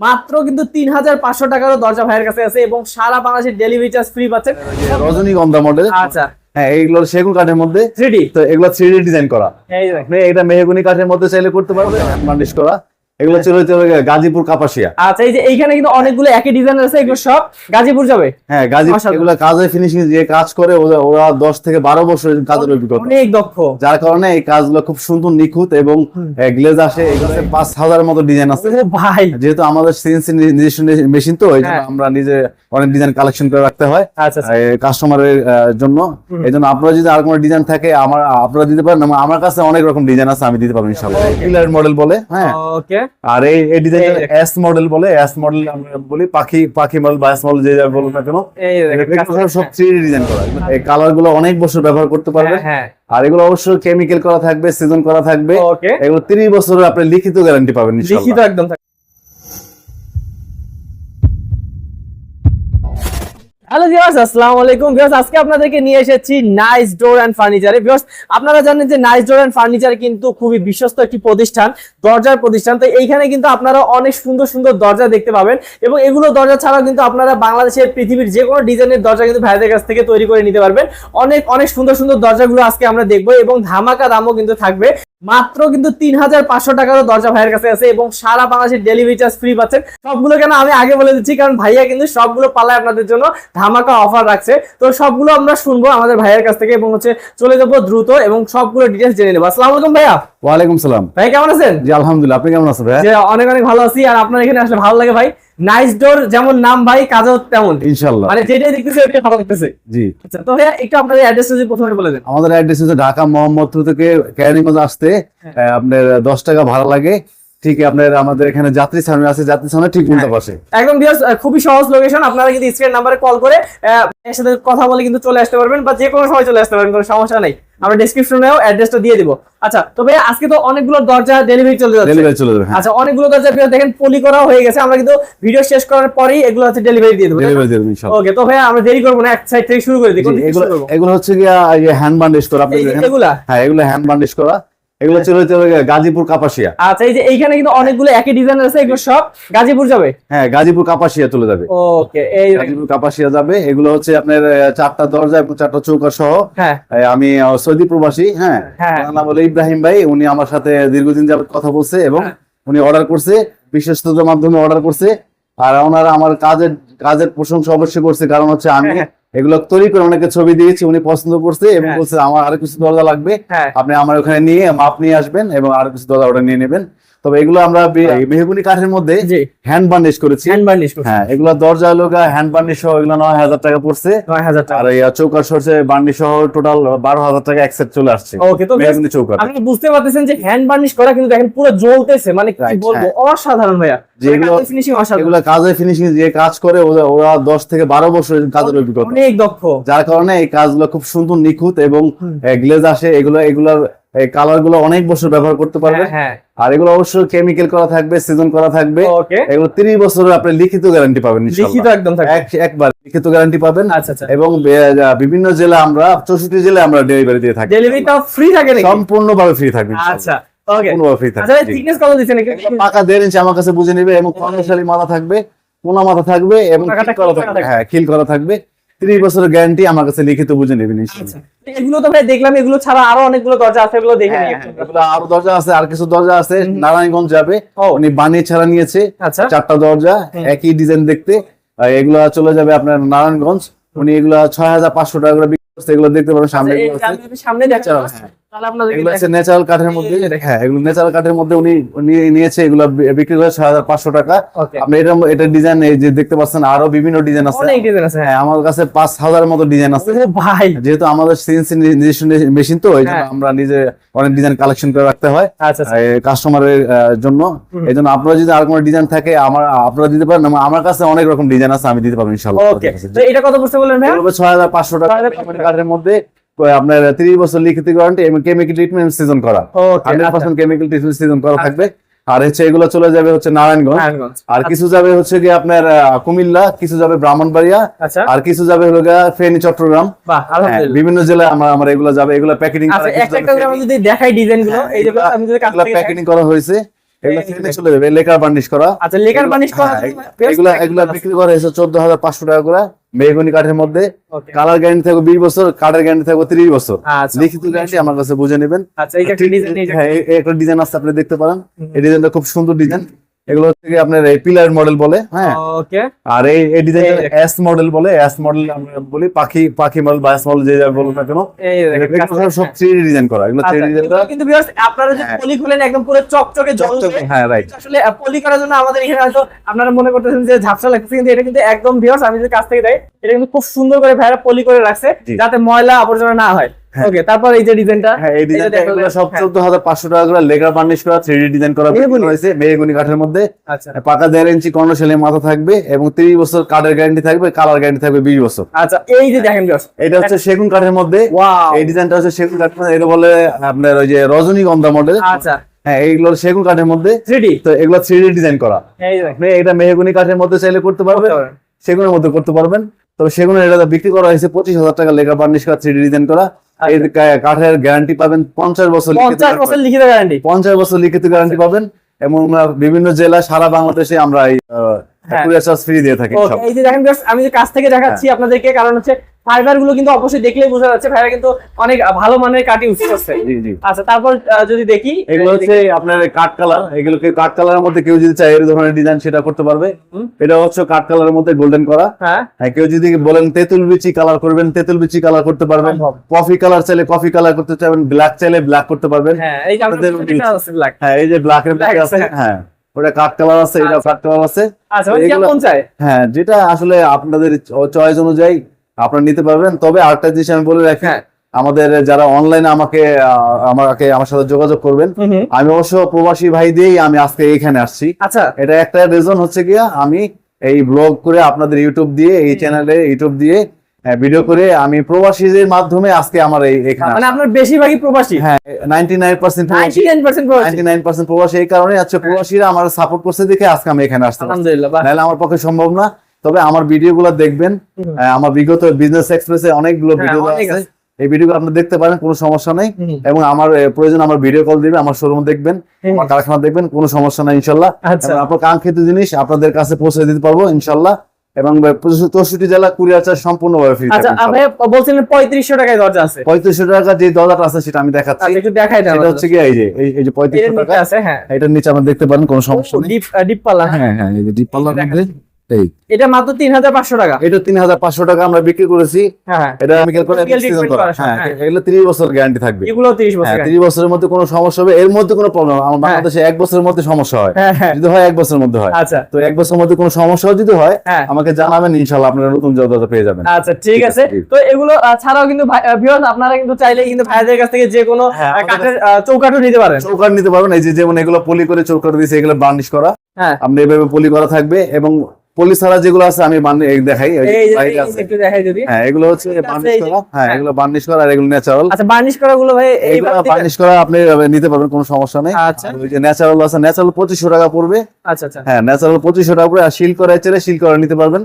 মাত্র কিন্তু তিন হাজার পাঁচশো টাকারও দরজা ভাইয়ের কাছে আছে এবং সারা বাংলাদেশের ডেলিভারি চার্জ ফ্রি পাচ্ছেন। রজনীগন্ধা মডেল আচ্ছা। হ্যাঁ এইগুলো সেগুন কাঠের মধ্যে। থ্রি তো এগুলো ডিজাইন করা। এই যে এটা মেহগুনি কাঠের মধ্যে চাইলে করতে পারবে করা। এগুলো চলে চলে গাজীপুর কাপাসিয়া। আচ্ছা এই যে এইখানে কিন্তু অনেকগুলো একই ডিজাইন আছে এগুলো সব গাজীপুর যাবে? হ্যাঁ গাজী মাশাআল্লাহ। এগুলো কাজে ফিনিশিং যে কাজ করে ওরা- ওরা দশ থেকে বারো বছর কাজের অভিজ্ঞতা। অনেক দক্ষ। যার কারণে এই কাজগুলো খুব সুন্দর নিখুঁত এবং গ্লেজ আসে এগুলো পাঁচ হাজার মতো ডিজাইন আছে। ভাই। যেহেতু আমাদের সিএনসি নিজস্ব মেশিন তো এই হ্যাঁ। আমরা নিজে অনেক ডিজাইন কালেকশন করে রাখতে হয় আচ্ছা আচ্ছা। কাস্টমারের জন্য। এই জন্য আপনারা যদি আর কোনো ডিজাইন থাকে আমার আপনারা দিতে পারেন আমার- কাছে অনেক রকম ডিজাইন আছে আমি দিতে পারব ইনশাল্লাহ পিলার মডেল বলে হ্যাঁ। ওকে আর এই এই ডিজাইন এস মডেল বলে এস মডেল আমরা বলি পাখি পাখি মডেল বা এস মডেল যে যা বলুন না কেন সব থ্রি ডিজাইন করা। এই কালারগুলো অনেক বছর ব্যবহার করতে পারবে। হ্যাঁ আর এগুলো অবশ্যই কেমিক্যাল করা থাকবে সিজন করা থাকবে। এগুলো 30 বছরের আপনি লিখিত গ্যারান্টি পাবেন লিখিত একদম হ্যালো ভিউয়ার্স আসসালামু আলাইকুম। ভিউয়ার্স আজকে আপনাদেরকে নিয়ে এসেছি নাইস ডোর এন্ড ফার্নিচারে ভিউয়ার্স আপনারা জানেন যে নাইস ডোর এন্ড ফার্নিচার কিন্তু খুবই বিশ্বস্ত একটি প্রতিষ্ঠান, দরজার প্রতিষ্ঠান। তো এইখানে কিন্তু আপনারা অনেক সুন্দর সুন্দর দরজা দেখতে পাবেন এবং এগুলো দরজা ছাড়াও কিন্তু আপনারা বাংলাদেশের পৃথিবীর যে কোনো ডিজাইনের দরজা কিন্তু ভাইদের কাছ থেকে তৈরি করে নিতে পারবেন। অনেক অনেক সুন্দর সুন্দর দরজাগুলো আজকে আমরা দেখব এবং ধামাকা দামও কিন্তু থাকবে। মাত্র কিন্তু তিন হাজার পাঁচশো টাকারও দরজা ভাইয়ের কাছে আছে এবং সারা বাংলাদেশের ডেলিভারি চার্জ ফ্রি পাচ্ছেন। সবগুলো কেন আমি আগে বলে দিচ্ছি কারণ ভাইয়া কিন্তু সবগুলো পালায় আপনাদের জন্য ধামাকা অফার রাখছে। তো সবগুলো আমরা শুনব আমাদের ভাইয়ের কাছ থেকে এবং হচ্ছে চলে যাব দ্রুত এবং সবগুলো ডিটেলস জেনে নেব। আসসালাম আলাইকুম ভাইয়া। ওয়ালাইকুম সালাম। ভাই কেমন আছেন? জি আলহামদুলিল্লাহ। আপনি কেমন আছেন ভাইয়া? অনেক অনেক ভালো আছি আর আপনার এখানে আসলে ভালো লাগে ভাই? নাইস ডোর যেমন নাম ভাই কাজও তেমন। ইনশাআল্লাহ মানে যেটাই দেখতেছে ওইটাই ভালো লাগতেছে। জি। আচ্ছা তো ভাইয়া একটু আপনাদের অ্যাড্রেস যদি প্রথমে বলে দেন। আমাদের অ্যাড্রেস হচ্ছে ঢাকা মোহাম্মদপুর থেকে কেরানীগঞ্জ আসতে হ্যাঁ। আপনার দশ টাকা ভাড়া লাগে। ঠিক আপনার আমাদের এখানে যাত্রী সামনে আছে যাত্রী সামনে ঠিক উল্টা হ্যাঁ। পাশে একদম viewers, খুবই সহজ লোকেশন আপনারা কিন্তু স্ক্রিন নাম্বারে কল করে এর সাথে কথা বলে কিন্তু চলে আসতে পারবেন বা যে কোনো সময় চলে আসতে পারবেন কোনো সমস্যা নেই। আমরা ডেসক্রিপশনেও অ্যাড্রেসটা দিয়ে দিব। আচ্ছা তো ভাই আজকে তো অনেকগুলো দরজা ডেলিভারি চলে যাচ্ছে। ডেলিভারি চলে যাবে হ্যাঁ। আচ্ছা অনেকগুলো দরজা viewers দেখেন পলি করা হয়ে গেছে। আমরা কিন্তু ভিডিও শেষ করার পরেই এগুলো হচ্ছে ডেলিভারি দিয়ে দেবো ডেলিভারি দেবে ইনশাআল্লাহ ওকে তো ভাই আমরা দেরি করব না এক সাইড থেকে শুরু করে দিই। এগুলো এগুলো হচ্ছে গিয়া হ্যান্ড বান্ডিশ করা আপনি। এগুলা? হ্যাঁ এগুলো হ্যান্ড বান্ডিশ করা। এগুলো চলে চলে গাজীপুর কাপাসিয়া। আচ্ছা এই যে এইখানে কিন্তু অনেকগুলো একই ডিজাইন আছে এগুলো সব গাজীপুর যাবে? হ্যাঁ গাজীপুর কাপাসিয়া চলে যাবে। ওকে এই গাজীপুর কাপাসিয়া যাবে। এগুলো হচ্ছে আপনার চারটা দরজা এবং চারটা চৌকা সহ। হ্যাঁ। আমি সৌদি প্রবাসী হ্যাঁ। হ্যাঁ। নাম হলো ইব্রাহিম ভাই উনি আমার সাথে দীর্ঘদিন যাবত কথা বলছে এবং হ্যাঁ। উনি অর্ডার করছে বিশ্বস্ততার মাধ্যমে অর্ডার করছে। আর ওনারা আমার কাজের কাজের প্রশংসা অবশ্যই করছে কারণ হচ্ছে আমি হ্যাঁ। এগুলো তৈরি করে ওনাকে ছবি দিয়েছি উনি পছন্দ করছে এবং হ্যাঁ। বলছে আমার আরও কিছু দরজা লাগবে। হ্যাঁ। আপনি আমার ওখানে নিয়ে মাপ নিয়ে আসবেন এবং আরও কিছু দরজা ওটা নিয়ে নেবেন। তবে এগুলো আমরা মেহগুনি কাঠের মধ্যে হ্যান্ড বার্নিশ করেছি। হ্যান্ড বার্নিশ হ্যাঁ এগুলো দরজা লোকা হ্যান্ড বার্নিশ সহ এগুলো নয় হাজার টাকা পড়ছে। নয় হাজার টাকা। আর এই চৌকার সরষে বার্নিশ সহ টোটাল বারো হাজার টাকা এক সেট চলে আসছে। ওকে তো মেহগুনি চৌকার আপনি বুঝতে পারতেছেন যে হ্যান্ড বার্নিশ করা কিন্তু দেখেন পুরো জ্বলতেছে। মানে কি বলব অসাধারণ ভাইয়া। যেগুলো- ফিনিশিং অসাধারণ। এগুলো কাজে ফিনিশিং যে কাজ করে ওরা- ওরা দশ থেকে বারো বছর কাজের অভিজ্ঞতা। অনেক দক্ষ। যার কারণে এই কাজগুলো খুব সুন্দর নিখুঁত এবং গ্লেজ আসে এগুলো এগুলোর কালারগুলো অনেক বছর ব্যবহার করতে পারবেন হ্যাঁ। আর এগুলো অবশ্যই কেমিক্যাল করা থাকবে সিজন করা থাকবে। এগুলো 30 বছরের আপনি লিখিত গ্যারান্টি পাবেন লিখিত একদম একবার লিখিত গ্যারান্টি পাবেন। আচ্ছা আচ্ছা। এবং বিভিন্ন জেলা আমরা চৌষট্টি জেলায় আমরা ডেলিভারি দিয়ে থাকি। ডেলিভারিটাও ফ্রি থাকে নাকি? সম্পূর্ণভাবে ফ্রি থাকবে আচ্ছা আচ্ছা পাকা দেড় ইঞ্চি আমার কাছে বুঝে নেবে এবং কর্ণশালী মাথা থাকবে কোনা মাথা থাকবে এবং খিল করা থাকবে। থাকবে। হ্যাঁ খিল করা থাকবে। ত্রিশ বছরের গ্যারান্টি আমার কাছে লিখিত বুঝে নেবেন আচ্ছা এগুলো তো ভাই দেখলাম এগুলো ছাড়া আরও অনেকগুলো দরজা আছে এগুলো দেখে হ্যাঁ, হ্যাঁ। এগুলো আরও দরজা আছে আর কিছু দরজা আছে নারায়ণগঞ্জ যাবে। উনি বানিয়ে ছাড়া নিয়েছে আচ্ছা। চারটা দরজা একই ডিজাইন দেখতে। এগুলো চলে যাবে আপনার নারায়ণগঞ্জ। উনি এগুলো ছয় হাজার পাঁচশো টাকা করে বিক্রি করছে এগুলো দেখতে পারেন সামনে আচ্ছা, সামনে দেখতে হ্যাঁ। তাহলে আপনাদের এগুলো আছে ন্যাচারাল কাঠের মধ্যে হ্যাঁ এগুলো ন্যাচারাল কাঠের মধ্যে উনি উনি নিয়েছে এগুলো বিক্রি করে ছয় হাজার পাঁচশো টাকা। আপনি এটা এটা ডিজাইন এই যে দেখতে পাচ্ছেন আরও বিভিন্ন ডিজাইন আছে। অনেক ডিজাইন আছে হ্যাঁ। আমার কাছে পাঁচ হাজার মতো ডিজাইন আছে। ভাই। যেহেতু আমাদের সিএনসি নিজস্ব মেশিন তো এই জন্য হ্যাঁ। আমরা নিজে অনেক ডিজাইন কালেকশন করে রাখতে হয় আচ্ছা আচ্ছা। কাস্টমারের জন্য। এই জন্য আপনারা যদি আর কোনো ডিজাইন থাকে আমার আপনারা দিতে পারেন আমার- কাছে অনেক রকম ডিজাইন আছে আমি দিতে পারব ইনশাল্লাহ এটা কত পড়ছে বললেন ভাই ছয় হাজার পাঁচশো টাকা। কাঠের মধ্যে। আপনার তিরিশ বছর লিখিত গ্যারান্টি এবং কেমিক্যাল ট্রিটমেন্ট সিজন করা। Okay hundred percent chemical treatment season করা থাকবে। আর হচ্ছে এগুলো চলে যাবে হচ্ছে নারায়ণগঞ্জ। আর কিছু যাবে হচ্ছে কি আপনার কুমিল্লা কিছু যাবে ব্রাহ্মণবাড়িয়া আচ্ছা। আর কিছু যাবে হলো গিয়া ফেনী চট্টগ্রাম। হ্যাঁ, বিভিন্ন জেলায় আমরা আমার এগুলো যাবে এগুলো প্যাকেটিং আচ্ছা একটা একটা করে আমরা যদি দেখাই ডিজাইনগুলো আমি যদি কাছ থেকে দেখাই। প্যাকেটিং করা হয়েছে। এগুলো এই চলে যাবে লেকার বার্নিশ করা। আচ্ছা লেকার এগুলো- করা হ্যাঁ, এগুলা এগুলা বিক্রি করা হয়েছে চোদ্দ হাজার পাঁচশো টাকা করে মেহগনি কাঠের মধ্যে। কালার গ্যারান্টি থাকবে বিশ বছর কাঠের গ্যারান্টি থাকবে তিরিশ বছর। আচ্ছা লিখিত গ্যারান্টি আমার কাছে বুঝে নেবেন। আচ্ছা এই একটা ডিজাইন হ্যাঁ একটা ডিজাইন আছে আপনি দেখতে পারেন। এই ডিজাইনটা খুব সুন্দর ডিজাইন এগুলো হচ্ছে কি আপনার এই পিলার মডেল বলে হ্যাঁ? ওকে আর এই এই ডিজাইনটা এস মডেল বলে এস মডেল আমরা বলি পাখি পাখি মডেল বা এস মডেল যে যাই বলুন না কেন এই সব থ্রি ডিজাইন করা এগুলো থ্রি আচ্ছা, ডিজাইনটা কিন্তু আপনারা যে হ্যাঁ। পলি খুলেন একদম পুরো চকচকে জ্বলবে হ্যাঁ রাইট আসলে পলি করার জন্য আমাদের এখানে হয়তো আপনারা মনে করতেছেন যে ঝাপসা লাগতেছে কিন্তু এটা কিন্তু একদম ভিউয়ার্স আমি যদি কাছ থেকে দেয় এটা কিন্তু খুব সুন্দর করে ভাইরা পলি করে রাখছে যাতে ময়লা আবর্জনা না হয় হ্যাঁ। ওকে তারপর এই যে ডিজাইনটা হ্যাঁ এই ডিজাইনটা এগুলো সব হ্যাঁ। চোদ্দ হাজার পাঁচশো টাকা করে লেকার বার্নিশ করা থ্রি ডিজাইন করা হয়েছে মেহগুনি কাঠের মধ্যে। আচ্ছা। পাকা দেড় ইঞ্চি কর্ণশালী মাথা থাকবে এবং তিরিশ বছর কাঠের গ্যারান্টি থাকবে কালার গ্যারান্টি থাকবে বিশ বছর। আচ্ছা এই যে দেখেন এটা হচ্ছে সেগুন কাঠের মধ্যে। এই ডিজাইনটা হচ্ছে সেগুন কাঠ এটা বলে আপনার ওই যে রজনীগন্ধা মডেল আচ্ছা। হ্যাঁ এইগুলো সেগুন কাঠের মধ্যে। 3D তো এগুলো থ্রি ডিজাইন করা। আপনি এটা মেহগুনি কাঠের মধ্যে চাইলে করতে পারবেন সেগুনের মধ্যে করতে পারবেন। তবে সেগুনের এটা বিক্রি করা হয়েছে পঁচিশ হাজার টাকা লেখা বার্নিশ করা থ্রি ডি ডিজাইন করা। কাঠের গ্যারান্টি পাবেন পঞ্চাশ বছর পঞ্চাশ বছর লিখিত গ্যারান্টি পঞ্চাশ বছর লিখিত গ্যারান্টি পাবেন এবং বিভিন্ন জেলা সারা বাংলাদেশে আমরা এই হ্যাঁ। ফ্রি দিয়ে থাকি এই যে দেখেন আমি যে কাছ থেকে দেখাচ্ছি হ্যাঁ। আপনাদেরকে কারণ হচ্ছে ফাইবারগুলো কিন্তু অবশ্যই দেখলেই বোঝা যাচ্ছে ভাইরা কিন্তু অনেক ভালো মানের কাটি ইউজ করছে। আচ্ছা তারপর যদি দেখি এগুলো হচ্ছে আপনার কাঠ কালার এগুলোকে কাঠ কালারের মধ্যে কেউ যদি চায় এই ধরনের ডিজাইন সেটা করতে পারবে। এটা হচ্ছে কাঠ কালারের মধ্যে গোল্ডেন করা। হ্যাঁ। হ্যাঁ কেউ যদি বলেন তেঁতুল বিচি কালার করবেন তেঁতুল বিচি কালার করতে পারবেন। কফি কালার চাইলে কফি কালার করতে চাইবেন ব্ল্যাক চাইলে ব্ল্যাক করতে পারবেন। হ্যাঁ এই যে। হ্যাঁ ব্ল্যাক এর ব্ল্যাক আছে, হ্যাঁ ওটা কাঠ কালার আছে এটা আচ্ছা। কাঠ কালার আছে। আচ্ছা হ্যাঁ যেটা আসলে আপনাদের চয়েস অনুযায়ী আপনারা নিতে পারবেন। তবে আরেকটা জিনিস আমি বলে রাখি হ্যাঁ। আমাদের যারা অনলাইনে আমাকে আমাকে আমার সাথে যোগাযোগ করবেন আমি অবশ্য প্রবাসী ভাই দিয়েই আমি আজকে এখানে আসছি। আচ্ছা। এটা একটা রিজন হচ্ছে গিয়া আমি এই ব্লগ করে আপনাদের ইউটিউব দিয়ে এই চ্যানেলে ইউটিউব দিয়ে ভিডিও করে আমি প্রবাসীদের মাধ্যমে আজকে আমার এই এখানে মানে আপনার বেশিরভাগই প্রবাসী? হ্যাঁ ninety nine percent ninety nine percent প্রবাসী। নাইনটি নাইন পার্সেন্ট প্রবাসী এই কারণে হচ্ছে প্রবাসীরা আমার সাপোর্ট করছে দেখে আজকে আমি এখানে আসতে আলহামদুলিল্লাহ। নাহলে আমার পক্ষে সম্ভব না। তবে আমার ভিডিও গুলো দেখবেন আমার বিগত বিজনেস এক্সপ্রেসে অনেকগুলো হ্যাঁ, ভিডিও আছে। এই ভিডিও আপনি দেখতে পারেন কোনো সমস্যা নেই। এবং আমার প্রয়োজন আমার ভিডিও কল দিবে আমার শোরুম দেখবেন আমার কারখানা দেখবেন কোনো সমস্যা নাই ইনশাল্লাহ। আচ্ছা। আপনার কাঙ্ক্ষিত জিনিস আপনাদের কাছে পৌঁছে দিতে পারব ইনশাল্লাহ। এবং চৌষট্টি জেলা কুরিয়ার চার্জ সম্পূর্ণভাবে ফ্রি আচ্ছা বলছিলেন পঁয়ত্রিশশো টাকায় দরজা আছে। পঁয়ত্রিশশো টাকা যে দরজাটা আছে সেটা আমি দেখাচ্ছি। আচ্ছা একটু দেখাই দেন সেটা হচ্ছে কি এই যে এই- যে পঁয়ত্রিশশো টাকা। আছে হ্যাঁ। এটার নিচে আপনি দেখতে পারেন কোনো সমস্যা নেই। ডিপ ডিপ পাল্লা হ্যাঁ হ্যাঁ এই যে ডিপ এটা মাত্র তিন হাজার পাঁচশো টাকা। এটা তিন হাজার পাঁচশো টাকা আমরা বিক্রি করেছি। এটা কেমিক্যাল করে Chemical season treatment করা। করা সব, হ্যাঁ। এগুলো তিরিশ বছর গ্যারান্টি থাকবে। এগুলো তিরিশ বছর তিরিশ বছরের মধ্যে কোনো সমস্যা হবে এর মধ্যে কোনো প্রবলেম আমার বাংলাদেশে এক বছরের মধ্যে সমস্যা হয়। যদি হয় এক বছরের মধ্যে হয়। আচ্ছা। তো এক বছরের মধ্যে কোনো সমস্যা যদি হয় আমাকে জানাবেন ইনশাল্লাহ আপনারা নতুন পেয়ে যাবেন। আচ্ছা ঠিক আছে। তো এগুলো ছাড়াও কিন্তু ভিউয়ার্স আপনারা কিন্তু চাইলে কিন্তু ভাইদের কাছ থেকে যে কোনো হ্যাঁ, কাঠের চৌকাঠও নিতে পারেন। চৌকার নিতে পারবেন। এই যে যেমন এগুলো পলি করে চৌকার দিয়েছে এগুলো বার্নিশ করা। হ্যাঁ। আপনি এভাবে পলি করা থাকবে এবং পলি ছাড়া যেগুলো আছে আমি দেখাই। একটু যদি হ্যাঁ এগুলো হচ্ছে বার্নিশ করা। হ্যাঁ। এগুলো বার্নিশ করা আর এগুলো ন্যাচারাল আচ্ছা বার্নিশ করা গুলো ভাই এগুলো বার্নিশ করা আপনি নিতে পারবেন কোনো সমস্যা নেই। আচ্ছা। ওই যে ন্যাচারাল আছে ন্যাচারাল টাকা পড়বে। আচ্ছা আচ্ছা। হ্যাঁ ন্যাচারাল পঁচিশশো টাকা আর করা চাইলে শিল করা নিতে পারবেন।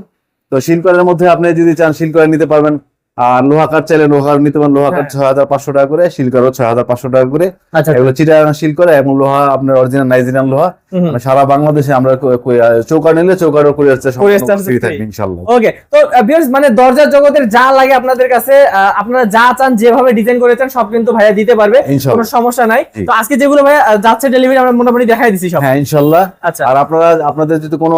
তো শিল করার মধ্যে আপনি যদি চান শিল করা নিতে পারবেন। আর লোহা কাঠ চাইলে লোহা নিতে পারেন। লোহা কাঠ হ্যাঁ। ছয় হাজার পাঁচশো টাকা করে শিল করা ছয় হাজার পাঁচশো টাকা করে। আচ্ছা। এগুলো চিটাগাং শিল করে এবং লোহা আপনার অরিজিনাল নাইজেরিয়ান লোহা। মানে সারা বাংলাদেশে আমরা কো- কো- চৌকার নিলে চৌকারও করে যাচ্ছে ফ্রি থাকবে ইনশাল্লাহ ওকে তো ভিউয়ার্স মানে দরজার জগতের যা লাগে আপনাদের কাছে আপনারা যা চান যেভাবে ডিজাইন করে চান সব কিন্তু ভাইয়া দিতে পারবে। কোনো সমস্যা নাই। তো আজকে যেগুলো ভাইয়া যাচ্ছে ডেলিভারি আমরা মোটামুটি দেখাই দিছি সব। হ্যাঁ ইনশাল্লাহ আচ্ছা। আর আপনারা আপনাদের যদি কোনো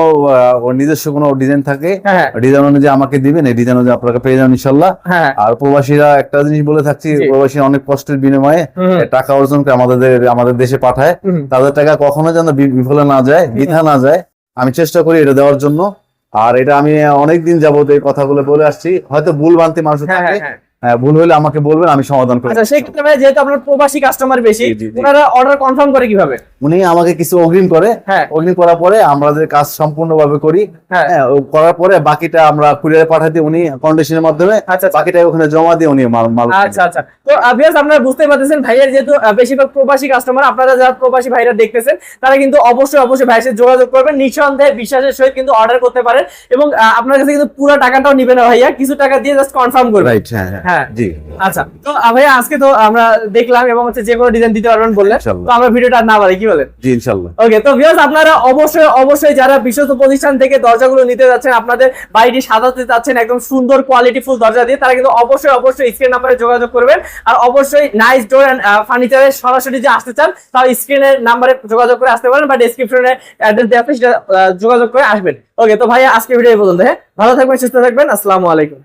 নিজস্ব কোনো ডিজাইন থাকে হ্যাঁ হ্যাঁ। ডিজাইন অনুযায়ী আমাকে দিবেন এই ডিজাইন অনুযায়ী আপনারা পেয়ে যাবেন ইনশাল্লাহ হ্যাঁ আর প্রবাসীরা একটা জিনিস বলে থাকছি প্রবাসী অনেক কষ্টের বিনিময়ে টাকা অর্জন করে আমাদের আমাদের দেশে পাঠায়। তাদের টাকা কখনো যেন বিফলে না যায় বৃথা না যায়। আমি চেষ্টা করি এটা দেওয়ার জন্য। আর এটা আমি অনেকদিন যাবত এই কথাগুলো বলে আসছি। হয়তো ভুল বানতে মানুষ হ্যাঁ থাকে। হ্যাঁ হ্যাঁ হ্যাঁ, ভুল হলে আমাকে বলবেন আমি সমাধান করি আচ্ছা সেই ক্ষেত্রে ভাই যেহেতু আপনার প্রবাসী কাস্টমার বেশি। ওনারা অর্ডার কনফার্ম করে কীভাবে? উনি আমাকে কিছু অগ্রিম করে। হ্যাঁ। অগ্রিম করার পরে আমাদের কাজ সম্পূর্ণভাবে করি হ্যাঁ। হ্যাঁ করার পরে বাকিটা আমরা কুরিয়ারে পাঠাই দিই উনি কন্ডিশনের মাধ্যমে আচ্ছা আচ্ছা। বাকিটা ওখানে জমা দিয়ে উনি মাল মাল আচ্ছা আচ্ছা। তো অবভিয়াস আপনারা বুঝতে পারতেছেন ভাইয়ের যেহেতু বেশিরভাগ প্রবাসী কাস্টমার আপনারা যারা প্রবাসী ভাইরা দেখতেছেন তারা কিন্তু অবশ্যই অবশ্যই ভাইয়ের সাথে যোগাযোগ করবেন নিঃসন্দেহে বিশ্বাসের সহিত কিন্তু অর্ডার করতে পারেন এবং আপনার কাছে কিন্তু পুরো টাকাটাও নিবে না ভাইয়া কিছু টাকা দিয়ে জাস্ট কনফার্ম করবেন। রাইট হ্যাঁ। হ্যাঁ। জি। আচ্ছা তো ভাইয়া আজকে তো আমরা দেখলাম এবং হচ্ছে যে কোনো ডিজাইন দিতে পারবেন বললেন। তো আমরা ভিডিওটা না বাড়ি কি বলেন? জি ইনশাল্লাহ। ওকে তো ভিউয়ার্স আপনারা অবশ্যই অবশ্যই যারা বিশ্বস্ত প্রতিষ্ঠান থেকে দরজাগুলো নিতে যাচ্ছেন আপনাদের বাড়িটি সাজাতে চাচ্ছেন একদম সুন্দর কোয়ালিটি ফুল দরজা দিয়ে তারা কিন্তু অবশ্যই অবশ্যই স্ক্রিন নাম্বারে যোগাযোগ করবেন। আর অবশ্যই নাইস ডোর এন্ড ফার্নিচারে সরাসরি যে আসতে চান তাহলে স্ক্রিনের নাম্বারে যোগাযোগ করে আসতে পারেন বা ডেসক্রিপশনে অ্যাড্রেস দেওয়া যোগাযোগ করে আসবেন। ওকে তো ভাইয়া আজকে ভিডিও পর্যন্ত হ্যাঁ? ভালো থাকবেন সুস্থ থাকবেন আসসালামু আলাইকুম।